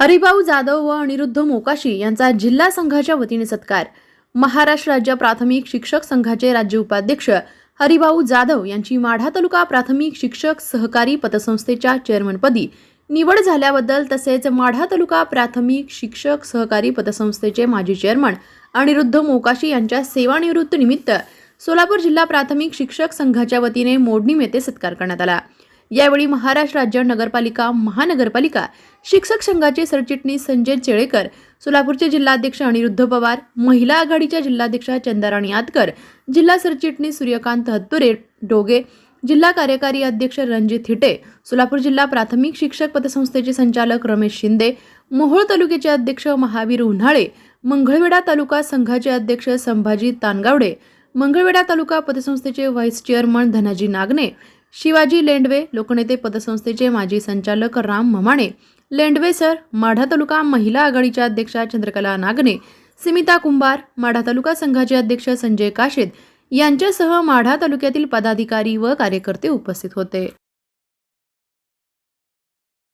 हरिभाऊ जाधव व अनिरुद्ध मोकाशी यांचा जिल्हा संघाच्या वतीने सत्कार. महाराष्ट्र राज्य प्राथमिक शिक्षक संघाचे राज्य उपाध्यक्ष हरिभाऊ जाधव यांची माढा तालुका प्राथमिक शिक्षक सहकारी पतसंस्थेच्या चेअरमनपदी निवड झाल्याबद्दल तसेच माढा तालुका प्राथमिक शिक्षक सहकारी पतसंस्थेचे माजी चेअरमन अनिरुद्ध मोकाशी यांच्या सेवानिवृत्तीनिमित्त सोलापूर जिल्हा प्राथमिक शिक्षक संघाच्या वतीने मोडणीम येथे सत्कार करण्यात आला. यावेळी महाराष्ट्र राज्य नगरपालिका महानगरपालिका शिक्षक संघाचे सरचिटणीस संजय चेळेकर सोलापूरचे जिल्हाध्यक्ष अनिरुद्ध पवार महिला आघाडीच्या जिल्हाध्यक्षा चंदाराणी आतकर जिल्हा सरचिटणीस सूर्यकांत हत्तुरे डोगे जिल्हा कार्यकारी अध्यक्ष रणजित हिटे सोलापूर जिल्हा प्राथमिक शिक्षक पतसंस्थेचे संचालक रमेश शिंदे मोहोळ तालुक्याचे अध्यक्ष महावीर उन्हाळे मंगळवेढा तालुका संघाचे अध्यक्ष संभाजी तानगावडे मंगळवेढा तालुका पतसंस्थेचे व्हाईस चेअरमन धनाजी नागने शिवाजी लेंडवे लोकनेते पदसंस्थेचे माजी संचालक राम ममाणे लेंडवे सर माढा तालुका महिला आघाडीच्या अध्यक्षा चंद्रकला नागने सिमिता कुंभार माढा तालुका संघाचे अध्यक्ष संजय काशेद यांच्यासह माढा तालुक्यातील पदाधिकारी व कार्यकर्ते उपस्थित होते.